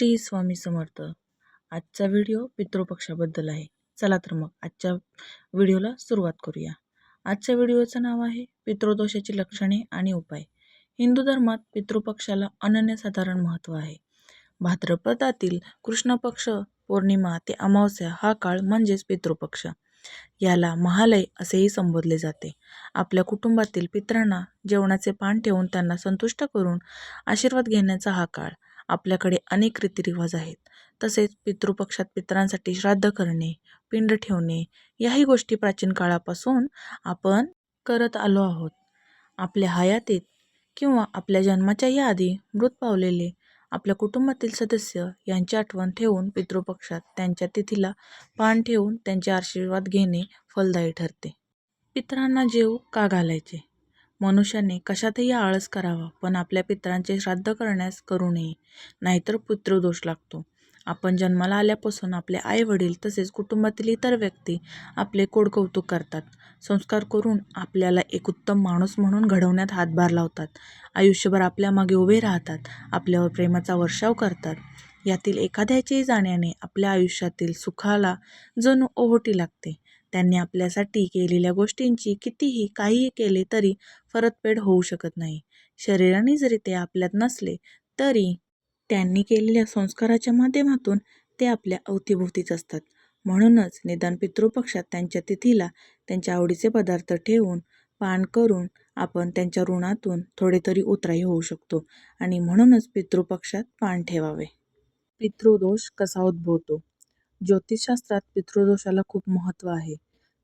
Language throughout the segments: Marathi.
श्री स्वामी समर्थ. आजचा व्हिडिओ पितृपक्षाबद्दल आहे. चला तर मग आजच्या व्हिडिओला सुरुवात करूया. आजच्या व्हिडिओचं नाव आहे पितृदोषाची लक्षणे आणि उपाय. हिंदू धर्मात पितृपक्षाला अनन्यसाधारण महत्त्व आहे. भाद्रपदातील कृष्ण पक्ष पौर्णिमा ते अमावस्या हा काळ म्हणजेच पितृपक्ष. याला महालय असेही संबोधले जाते. आपल्या कुटुंबातील पितरांना जेवणाचे पान ठेवून त्यांना संतुष्ट करून आशीर्वाद घेण्याचा हा काळ. आपल्याकडे अनेक रीतिरिवाज आहेत. तसेच पितृपक्षात पितरांसाठी श्राद्ध करणे पिंड ठेवणे याही गोष्टी प्राचीन काळापासून आपण करत आलो आहोत. आपल्या हयातीत किंवा आपल्या जन्माच्या या आधी मृत पावलेले आपल्या कुटुंबातील सदस्य यांची आठवण ठेवून पितृपक्षात त्यांच्या तिथीला पान ठेवून त्यांचे आशीर्वाद घेणे फलदायी ठरते. पितरांना जेव का घालायचे? मनुष्याने कशातही आळस करावा पण आपल्या पितरांचे श्राद्ध करण्यास करू नये नाहीतर पितृदोष लागतो. आपण जन्माला आल्यापासून आपले आई वडील तसेच कुटुंबातील इतर व्यक्ती आपले कोडकौतुक करतात. संस्कार करून आपल्याला एक उत्तम माणूस म्हणून घडवण्यात हातभार लावतात. आयुष्यभर आपल्या मागे उभे राहतात आपल्यावर प्रेमाचा वर्षाव करतात. यातील एखाद्याच्याही जाण्याने आपल्या आयुष्यातील सुखाला जणू ओहोटी लागते. त्यांनी आपल्यासाठी केलेल्या गोष्टींची कितीही काहीही केले तरी परतफेड होऊ शकत नाही. शरीराने जरी ते आपल्यात नसले तरी त्यांनी केलेल्या संस्काराच्या माध्यमातून ते आपल्या अवतीभोवतीच असतात. म्हणूनच निदान पितृपक्षात त्यांच्या तिथीला त्यांच्या आवडीचे पदार्थ ठेवून पान करून आपण त्यांच्या ऋणातून थोडे तरी उतराई होऊ शकतो आणि म्हणूनच पितृपक्षात पान ठेवावे. पितृदोष कसा उद्भवतो? ज्योतिषशास्त्रात पितृदोषाला खूप महत्त्व आहे.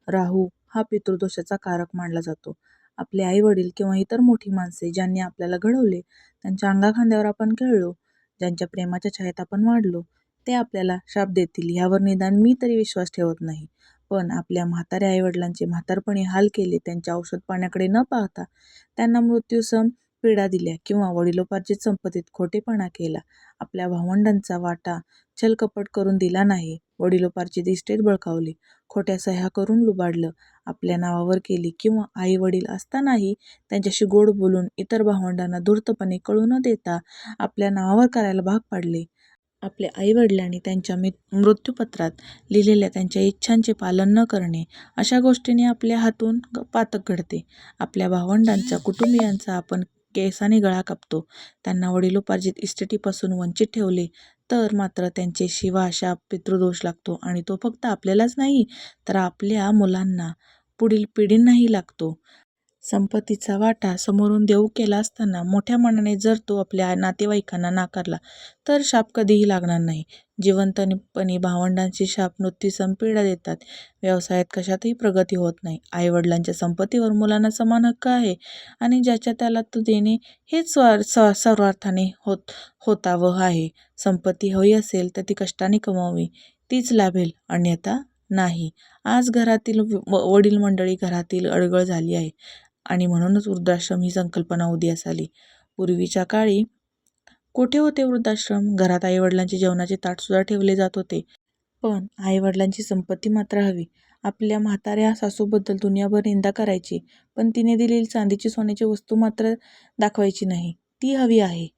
राहू हा पितृदोषाचा कारक मानला जातो. आपले आई वडील किंवा इतर मोठी माणसे ज्यांनी आपल्याला घडवले त्यांच्या अंगाखांद्यावर आपण खेळलो ज्यांच्या प्रेमाच्या छायेत आपण वाढलो ते आपल्याला शाप देतील ह्यावर निदान मी तरी विश्वास ठेवत नाही. पण आपल्या म्हाताऱ्या आईवडिलांचे म्हातारपणी हाल केले त्यांच्या औषध पाण्याकडे न पाहता त्यांना मृत्यूसम पीडा दिल्या किंवा वडिलोपार्जित संपत्तीत खोटेपणा केला. आपल्या भावंडांचा वाटा छलकपट करून दिला नाही. वडिलोपार्जित इस्टेट बळकावली. खोट्या सह्या करून लुबाडलं. आपल्या नावावर केली किंवा आई वडील असतानाही त्यांच्याशी गोड बोलून इतर भावंडांना धूर्तपणे कळू न देता आपल्या नावावर करायला भाग पाडले. आपल्या आईवडिलांनी त्यांच्या मि मृत्यूपत्रात लिहिलेल्या त्यांच्या इच्छांचे पालन न करणे अशा गोष्टीने आपल्या हातून पातक घडते. आपल्या भावंडांचा कुटुंबियांचा आपण केसाने गळा कापतो. त्यांना वडिलोपार्जित इस्टेटीपासून वंचित ठेवले तर मात्र त्यांचे शिवाशाप पितृदोष लागतो आणि तो फक्त आपल्यालाच नाही तर आपल्या मुलांना पुढील पिढींनाही लागतो. संपत्तीचा वाटा समोरून देऊ केला असताना मोठ्या मनाने जर तो आपल्या नातेवाईकांना नाकारला तर शाप कधीही लागणार नाही. जिवंतपणी भावंडांची शाप मृत्यूसम पीडा देतात. व्यवसायात कशातही प्रगती होत नाही. आईवडिलांच्या संपत्तीवर मुलांना समान हक्क आहे आणि ज्याच्या त्याला तो देणे हेच स्वा स सर्वार्थाने होत होतावं आहे. संपत्ती हवी असेल तर ती कष्टाने कमावी. तीच लाभेल अन्यथा नाही. आज घरातील वडील मंडळी घरातील अडगळ झाली आहे. आणि म्हणूनच वृद्धाश्रम ही संकल्पना उदयास आली पूर्वीच्या काळी कुठे होते वृद्धाश्रम? घरात आईवडिलांचे जेवणाचे ताटसुद्धा ठेवले जात होते. पण आईवडिलांची संपत्ती मात्र हवी. आपल्या म्हाताऱ्या सासूबद्दल दुनियाभर निंदा करायची पण तिने दिलेली चांदीची सोन्याची वस्तू मात्र दाखवायची नाही. ती हवी आहे.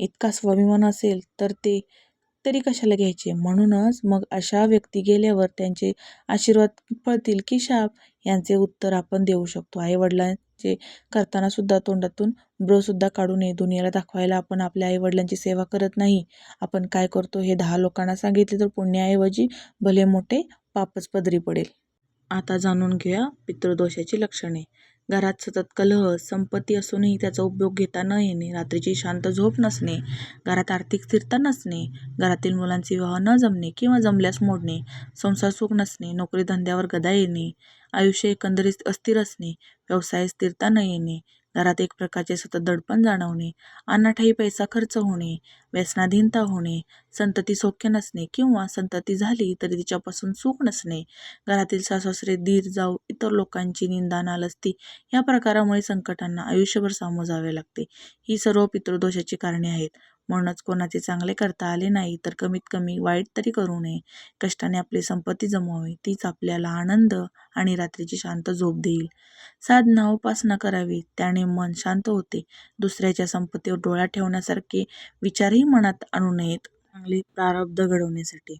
इतका स्वाभिमान असेल तर ते तरी कशाला घ्यायचे? म्हणूनच मग अशा व्यक्ती गेल्यावर त्यांचे आशीर्वाद फळतील की शाप? यांचे उत्तर आपण देऊ शकतो. आईवडिलां जे करताना सुद्धा तोंडातून ब्रसुद्धा काढू नये दुनियाला दाखवायला आपण आपल्या आईवडिलांची सेवा करत नाही. आपण काय करतो हे दहा लोकांना सांगितले तर पुण्याऐवजी भले मोठे पापच पदरी पडेल. आता जाणून घेऊया पितृदोषाची लक्षणे. घरात सतत कलह संपत्ती असूनही त्याचा उपयोग घेता न येणे रात्रीची शांत झोप नसणे घरात आर्थिक स्थिरता नसणे घरातील मुलांचे विवाह न जमणे किंवा जमल्यास मोडणे संसार सुख नसणे नोकरी धंद्यावर गदा येणे आयुष्य एकंदरीत अस्थिर असणे व्यवसायात स्थिरता न येणे घरात एक प्रकारचे सतत दडपण जाणवणे अनाठाई पैसा खर्च होणे व्यसनाधीनता होणे संतती सौख्य नसणे किंवा संतती झाली तरी तिच्यापासून सुख नसणे घरातील सासरे दीर जाऊ इतर लोकांची निंदा नालस्ती या प्रकारामुळे संकटांना आयुष्यभर सामो जावे लागते. ही सर्व पितृदोषाची कारणे आहेत. म्हणूनच कोणाचे चांगले करता आले नाही तर कमीत कमी वाईट तरी करू नये. कष्टाने आपली संपत्ती जमवावी तीच आपल्याला आनंद आणि रात्रीची शांत झोप देईल. साधना उपासना करावी त्याने मन शांत होते. दुसऱ्याच्या संपत्तीवर डोळा ठेवण्यासारखे विचारही मनात आणू नयेत. चांगले प्रारब्ध घडवण्यासाठी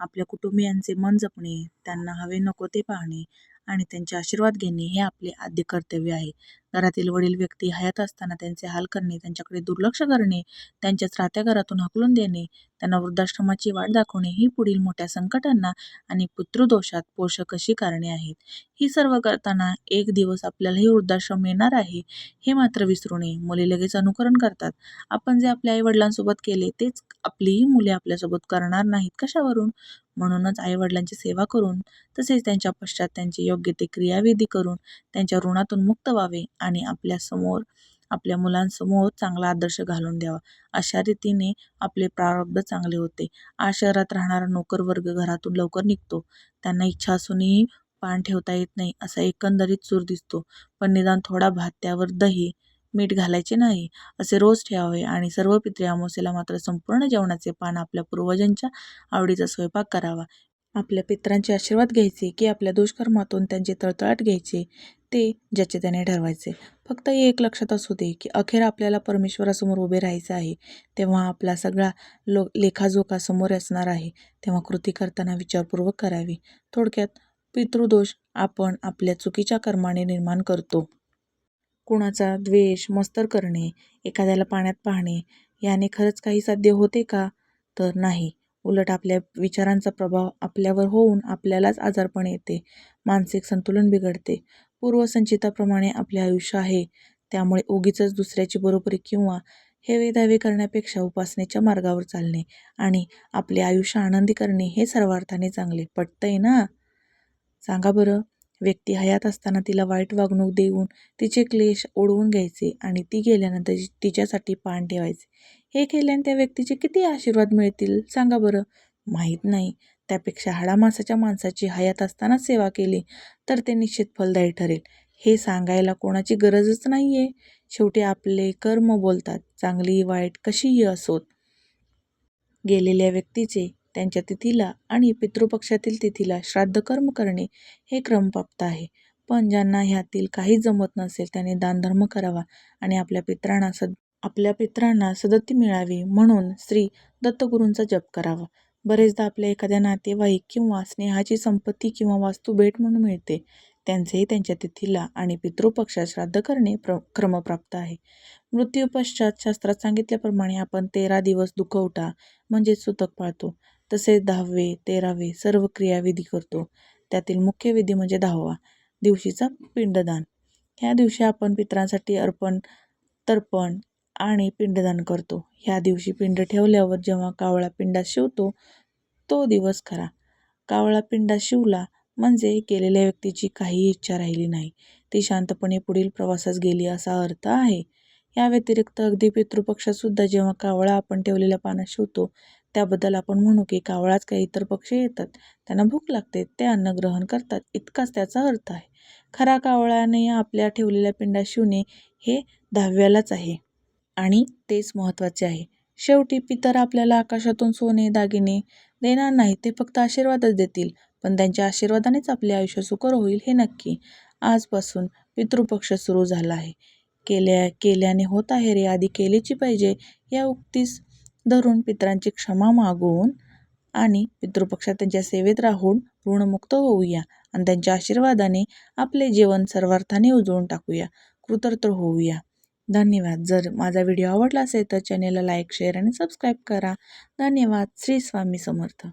आपल्या कुटुंबियांचे मन जपणे त्यांना हवे नको ते पाहणे आणि त्यांचे आशीर्वाद घेणे हे आपले आद्य कर्तव्य आहे. घरातील वडील व्यक्ती हयात असताना त्यांचे हाल करणे त्यांच्याकडे दुर्लक्ष करणे त्यांच्याच राहत्या घरातून हकलून देणे त्यांना वृद्धाश्रमाची वाट दाखवणे ही पुढील मोठ्या संकटांना आणि पितृदोषात पोषक अशी कारणे आहेत. ही सर्व करताना एक दिवस आपल्यालाही वृद्धाश्रम येणार आहे हे मात्र विसरू नये. मुले लगेच अनुकरण करतात. आपण जे आपल्या आईवडिलांसोबत केले तेच आपलीही मुले आपल्यासोबत करणार नाहीत कशावरून? म्हणूनच आईवडिलांची सेवा करून तसेच त्यांच्या पश्चात त्यांची योग्य ते क्रियाविधी करून त्यांच्या ऋणातून मुक्त व्हावे. आणि आपल्यासमोर आपल्या मुलांसमोर चांगला आदर्श घालून द्यावा. अशा रीतीने आपले प्रारब्ध चांगले होते. आज शहरात राहणारा नोकर वर्ग घरातून लवकर निघतो. त्यांना इच्छा असूनही पान ठेवता येत नाही असा एकंदरीत चूर दिसतो. पण निदान थोडा भात त्यावर दही मीठ घालायचे नाही असे रोज ठेवावे आणि सर्व पित्रे अमावस्येला मात्र संपूर्ण जेवणाचे पान आपल्या पूर्वजांच्या आवडीचा स्वयंपाक करावा. आपल्या पित्रांचे आशीर्वाद घ्यायचे की आपल्या दुष्कर्मातून त्यांची तळतळाट घ्यायचे ते ज्याचे त्याने ठरवायचे. फक्त हे एक लक्षात असू दे की अखेर आपल्याला परमेश्वरासमोर उभे राहायचं आहे. तेव्हा आपला सगळा लो लेखाजोखा समोर असणार आहे. तेव्हा कृती करताना विचारपूर्वक करावी. थोडक्यात पितृदोष आपण आपल्या चुकीच्या कर्माने निर्माण करतो. कुणाचा द्वेष मस्तर करणे एखाद्याला पाण्यात पाहणे याने खरंच काही साध्य होते का? तर नाही. उलट आपल्या विचारांचा प्रभाव आपल्यावर होऊन आपल्यालाच आजारपण येते. मानसिक संतुलन बिघडते. पूर्वसंचिताप्रमाणे आपले आयुष्य आहे. त्यामुळे उगीच दुसऱ्याची बरोबरी किंवा हेवे दावे करण्यापेक्षा उपासनेच्या मार्गावर चालणे आणि आपले आयुष्य आनंदी करणे हे सर्वार्थाने चांगले. पटतंय ना? सांगा बरं. व्यक्ती हयात असताना तिला वाईट वागणूक देऊन तिचे क्लेश ओढवून घ्यायचे आणि ती गेल्यानंतर तिच्यासाठी पान ठेवायचे. हे केल्याने त्या व्यक्तीचे किती आशीर्वाद मिळतील? सांगा बरं. माहीत नाही. त्यापेक्षा हाडामासाच्या माणसाची हयात असताना सेवा केली तर ते निश्चित फलदायी ठरेल. हे सांगायला कोणाची गरजच नाही आहे शेवटी आपले कर्म बोलतात. चांगली वाईट कशीही असोत? गेलेल्या व्यक्तीचे त्यांच्या तिथीला आणि पितृपक्षातील तिथीला श्राद्ध कर्म करणे हे क्रमप्राप्त आहे. पण ज्यांना ह्यातील काहीच जमत नसेल त्याने दानधर्म करावा आणि आपल्या पित्रांना सद आपल्या पित्रांना सदती मिळावी म्हणून श्री दत्तगुरूंचा जप करावा. बरेचदा आपल्या एखाद्या नातेवाईक किंवा स्नेहाची संपत्ती किंवा वास्तू भेट म्हणून मिळते. त्यांचेही त्यांच्या तिथीला आणि पितृपक्षात श्राद्ध करणे प्र क्रमप्राप्त आहे. मृत्यूपश्चात शास्त्रात सांगितल्याप्रमाणे आपण तेरा दिवस दुखवटा म्हणजेच सुतक पाळतो. तसेच दहावे तेरावे सर्व क्रियाविधी करतो. त्यातील मुख्य विधी म्हणजे दहावा दिवशीचा पिंडदान. ह्या दिवशी आपण पित्रांसाठी अर्पण तर्पण आणि पिंडदान करतो. ह्या दिवशी पिंड ठेवल्यावर जेव्हा कावळा पिंडा शिवतो तो दिवस खरा. कावळा पिंडा शिवला म्हणजे गेलेल्या व्यक्तीची काहीही इच्छा राहिली नाही. ती शांतपणे पुढील प्रवासास गेली असा अर्थ आहे. या व्यतिरिक्त अगदी पितृपक्षातसुद्धा जेव्हा कावळा आपण ठेवलेल्या पाना शिवतो त्याबद्दल आपण म्हणू की कावळाच काही इतर पक्षी येतात. त्यांना भूक लागते ते अन्न ग्रहण करतात. इतकाच त्याचा अर्थ आहे. खरा कावळ्याने आपल्या ठेवलेल्या पिंडा शिवणे हे दहाव्यालाच आहे. आणि तेच महत्त्वाचे आहे. शेवटी पितर आपल्याला आकाशातून सोने दागिने देणार नाही ते फक्त आशीर्वादच देतील. पण त्यांच्या आशीर्वादानेच आपले आयुष्य सुकर होईल हे नक्की. आजपासून पितृपक्ष सुरू झाला आहे. केल्या केल्याने होत आहे रे आधी केलीची पाहिजे. या उक्तीस धरून पितरांची क्षमा मागवून आणि पितृपक्षात त्यांच्या सेवेत राहून ऋणमुक्त होऊया आणि त्यांच्या आशीर्वादाने आपले जीवन सर्वार्थाने उजळून टाकूया. कृतर्थ होऊया. धन्यवाद. जर माझा व्हिडिओ आवडला असेल तर चॅनेलला लाईक शेअर आणि सबस्क्राईब करा. धन्यवाद. श्री स्वामी समर्थ.